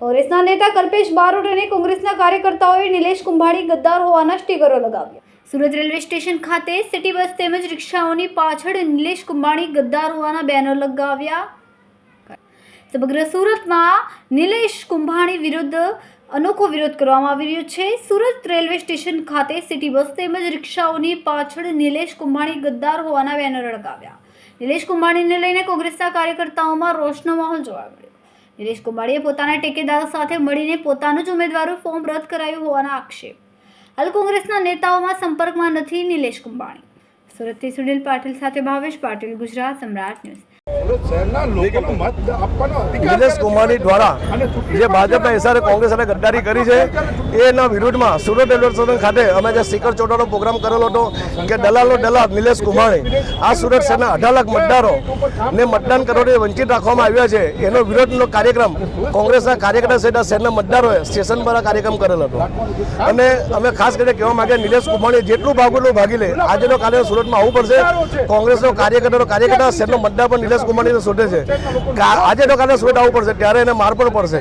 કોંગ્રેસના નેતા કલ્પેશ બારોટ અને કોંગ્રેસના કાર્યકર્તાઓએ નિલેશ કુંભાણી ગદ્દાર હોવાના સ્ટીકરો લગાવ્યા. સુરત રેલવે સ્ટેશન ખાતે સિટી બસ તેમજ રિક્ષાઓની પાછળ નિલેશ કુંભાણી ગદ્દાર હોવાના બેનર લગાવ્યા. સમગ્ર સુરતમાં નિલેશ કુંભાણી વિરુદ્ધ અનોખો વિરોધ કરવામાં આવી રહ્યો છે. સુરત રેલવે સ્ટેશન ખાતે સિટી બસ તેમજ રિક્ષાઓની પાછળ નિલેશ કુંભાણી ગદ્દાર હોવાના બેનર લગાવ્યા. નિલેશ કુંભાણીને લઈને કોંગ્રેસના કાર્યકર્તાઓમાં રોષનો માહોલ જોવા મળ્યો. નિલેશ કુમારીએ પોતાના ટેકેદારો સાથે મળીને પોતાનું જ ઉમેદવારો ફોર્મ રદ કરાયું હોવાના આક્ષેપ. હાલ કોંગ્રેસના નેતાઓમાં સંપર્કમાં નથી નિલેશ કુંભાણી. સુરતથી સુનિલ પાટીલ સાથે ભાવેશ પાટીલ, ગુજરાત સમ્રાટ ન્યૂઝ. નિલેશ કુમારની દ્વારા જે ભાજપના હિસાબે કોંગ્રેસ અને ગદ્દારી કરી છે એના વિરોધમાં સુરત ખાતે અમે જે સ્ટીકર ચોટાનો પ્રોગ્રામ કરેલો હતો કે દલાલો દલાલ નિલેશ કુમાણી આ સુરત શહેરના અઢાર લાખ મતદારો ને મતદાન કરવાથી વંચિત રાખવામાં આવ્યા છે. એનો વિરોધનો કાર્યક્રમ કોંગ્રેસના કાર્યકર્તા સહિત શહેરના મતદારોએ સ્ટેશન પર આ કાર્યક્રમ કરેલો હતો. અને અમે ખાસ કરીને કહેવા માંગે નિલેશ કુમાણી જેટલું ભાગવું એટલું ભાગી લે આજનો કાર્ય સુરતમાં આવવું પડશે. કોંગ્રેસનો કાર્યકર્તાનો કાર્યકર્તા શહેરનો મતદાર પણ નિલેશ કુમાણીને શોધે છે. આજે તો કાલે સુરત આવવું પડશે ત્યારે એને માર પણ પડશે.